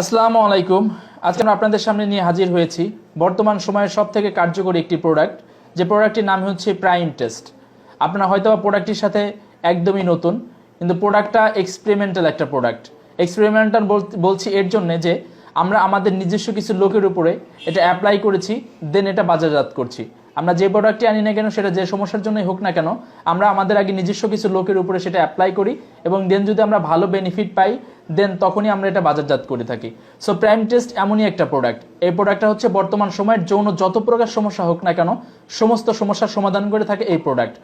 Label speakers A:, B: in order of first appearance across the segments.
A: আসসালামু আলাইকুম। আজকে আমরা আপনাদের সামনে নিয়ে হাজির হয়েছি বর্তমান সময়ের সব থেকে কার্যকরী একটি প্রোডাক্ট যে প্রোডাক্টটির নাম হচ্ছে প্রাইম টেস্ট আপনারা হয়তো প্রোডাক্টটির সাথে একদমই নতুন, কিন্তু প্রোডাক্টটা এক্সপেরিমেন্টাল একটা প্রোডাক্ট এক্সপেরিমেন্টাল বলছি এর জন্যে যে আমরা আমাদের নিজস্ব কিছু লোকের উপরে এটা অ্যাপ্লাই করেছি দেন এটা বাজারজাত করছি। আমরা যে প্রোডাক্টটি আনি না কেন, সেটা যে সমস্যার জন্যই হোক না কেন, আমরা আমাদের আগে নিজস্ব কিছু লোকের উপরে সেটা অ্যাপ্লাই করি এবং দেন যদি আমরা ভালো বেনিফিট পাই দেন তখনই আমরা এটা বাজারজাত করে থাকি। সো প্রাইম টেস্ট এমনই একটা প্রোডাক্ট এই প্রোডাক্টটা হচ্ছে বর্তমান সময়ের যৌন যত প্রকার সমস্যা হোক না কেন, সমস্ত সমস্যার সমাধান করে থাকে এই প্রোডাক্ট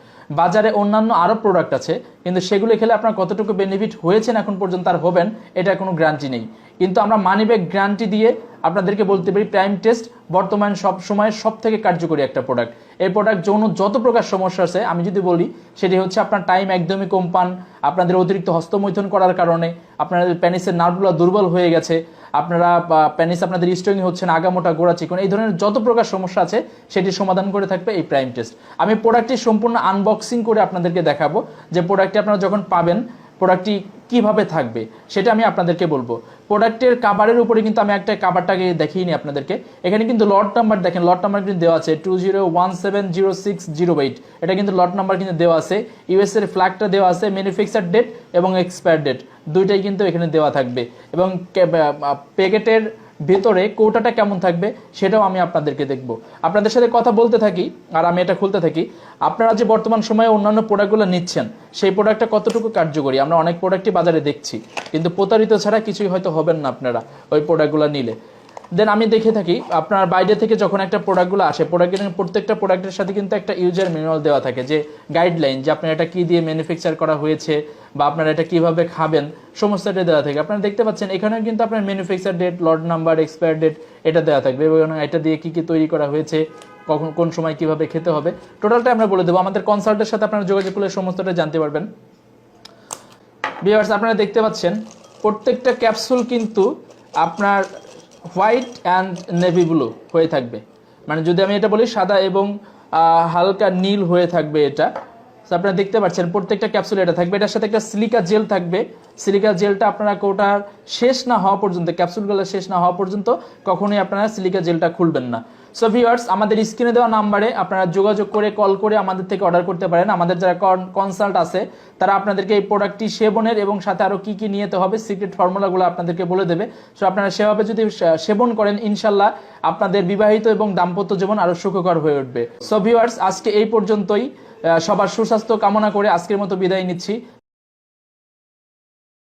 A: বাজারে অন্যান্য আরও প্রোডাক্ট আছে, কিন্তু সেগুলো খেলে আপনার কতটুকু বেনিফিট হয়েছেন এখন পর্যন্ত আর হবেন, এটা কোনো গ্যারান্টি নেই। কিন্তু আমরা মানিব্যাগ গ্যারান্টি দিয়ে আপনাদেরকে বলতে পারি প্রাইম টেস্ট বর্তমান সব সময়ের সব থেকে কার্যকরী একটা প্রোডাক্ট এই প্রোডাক্ট যৌন যত প্রকার সমস্যা আছে, আমি যদি বলি, সেটি হচ্ছে আপনার টাইম একদমই কম পান, আপনাদের অতিরিক্ত হস্তমৈথন করার কারণে, আপনাদের প্যানিসের নার্ভগুলো দুর্বল হয়ে গেছে, আপনারা প্যানিস আপনাদের স্ট্রং হচ্ছে না, আগামোটা গোড়া চিকন, এই ধরনের যত প্রকার সমস্যা আছে, সেটি সমাধান করে থাকবে এই প্রাইম টেস্ট আমি প্রোডাক্টটি সম্পূর্ণ আনবক্সিং করে আপনাদেরকে দেখাবো, যে প্রোডাক্টটি আপনারা যখন পাবেন প্রোডাক্টটি কীভাবে থাকবে, সেটা আমি আপনাদেরকে বলব। প্রোডাক্টের কাভারের উপরে কিন্তু আমি একটা কাভারটাকে দেখিয়ে নিই আপনাদেরকে। এখানে কিন্তু লট নাম্বার দেখেন লট নাম্বার কিন্তু দেওয়া আছে two zero one seven zero six zero eight এটা কিন্তু লট নাম্বার কিন্তু দেওয়া আছে। ইউএস এর ফ্ল্যাগটা দেওয়া আছে ম্যানুফ্যাকচার ডেট এবং এক্সপায়ার ডেট দুইটাই কিন্তু এখানে দেওয়া থাকবে। এবং প্যাকেটের ভেতরে কৌটাটা কেমন থাকবে সেটাও আমি আপনাদেরকে দেখব। আপনাদের সাথে কথা বলতে থাকি আর আমি এটা খুলতে থাকি। আপনারা যে বর্তমান সময়ে অন্যান্য প্রোডাক্টগুলো নিচ্ছেন, সেই প্রোডাক্টটা কতটুকু কার্যকরী? আমরা অনেক প্রোডাক্টই বাজারে দেখছি। কিন্তু প্রতারিত ছাড়া কিছুই হয়তো হবেন না আপনারা ওই প্রোডাক্টগুলো নিলে। দেন আমি দেখে থাকি, আপনার বাইরে থেকে যখন একটা প্রোডাক্টগুলো আসে প্রোডাক্টের প্রত্যেকটা প্রোডাক্টের সাথে কিন্তু একটা ইউজার ম্যানুয়াল দেওয়া থাকে যে গাইডলাইন যে আপনার এটা কী দিয়ে ম্যানুফ্যাকচার করা হয়েছে বা আপনারা এটা কীভাবে খাবেন, সমস্তটা দেওয়া থাকে। আপনারা দেখতে পাচ্ছেন, এখানেও কিন্তু আপনার manufacture date lot number expire date এটা দেওয়া থাকবে এবং এটা দিয়ে কী কী তৈরি করা হয়েছে, কখন, কোন সময় কীভাবে খেতে হবে। টোটালটা আমরা বলে দেবো। আমাদের কনসাল্টের সাথে আপনারা যোগাযোগ করলে সমস্তটা জানতে পারবেন। বিয়ার্স আপনারা দেখতে পাচ্ছেন, প্রত্যেকটা ক্যাপসুল কিন্তু আপনার হোয়াইট অ্যান্ড নেভি ব্লু হয়ে থাকবে। মানে যদি আমি এটা বলি সাদা এবং হালকা নীল হয়ে থাকবে এটা। আপনারা দেখতে পাচ্ছেন প্রত্যেকটা ক্যাপসুল এটা থাকবে। এটার সাথে একটা সিলিকা জেল থাকবে। সিলিকা জেলটা আপনারা কোটার শেষ না হওয়া পর্যন্ত, ক্যাপসুলগুলো শেষ না হওয়া পর্যন্ত কখনোই আপনারা সিলিকা জেলটা খুলবেন না। সো ভিউয়ার্স আমাদের স্ক্রিনে দেওয়া নাম্বারে আপনারা যোগাযোগ করে কল করে আমাদের থেকে অর্ডার করতে পারেন। আমাদের যারা কনসাল্ট আছে, তারা আপনাদেরকে এই প্রোডাক্টটি সেবনের এবং সাথে আরও কী কী নিতে হবে সিক্রেট ফর্মুলাগুলো আপনাদেরকে বলে দেবে। সো আপনারা সেভাবে যদি সেবন করেন, ইনশাল্লাহ আপনাদের বিবাহিত এবং দাম্পত্য জীবন আরও সুখকর হয়ে উঠবে। সো ভিউয়ার্স আজকে এই পর্যন্তই। সবার সুস্বাস্থ্য কামনা করে আজকের মতো বিদায় নিচ্ছি।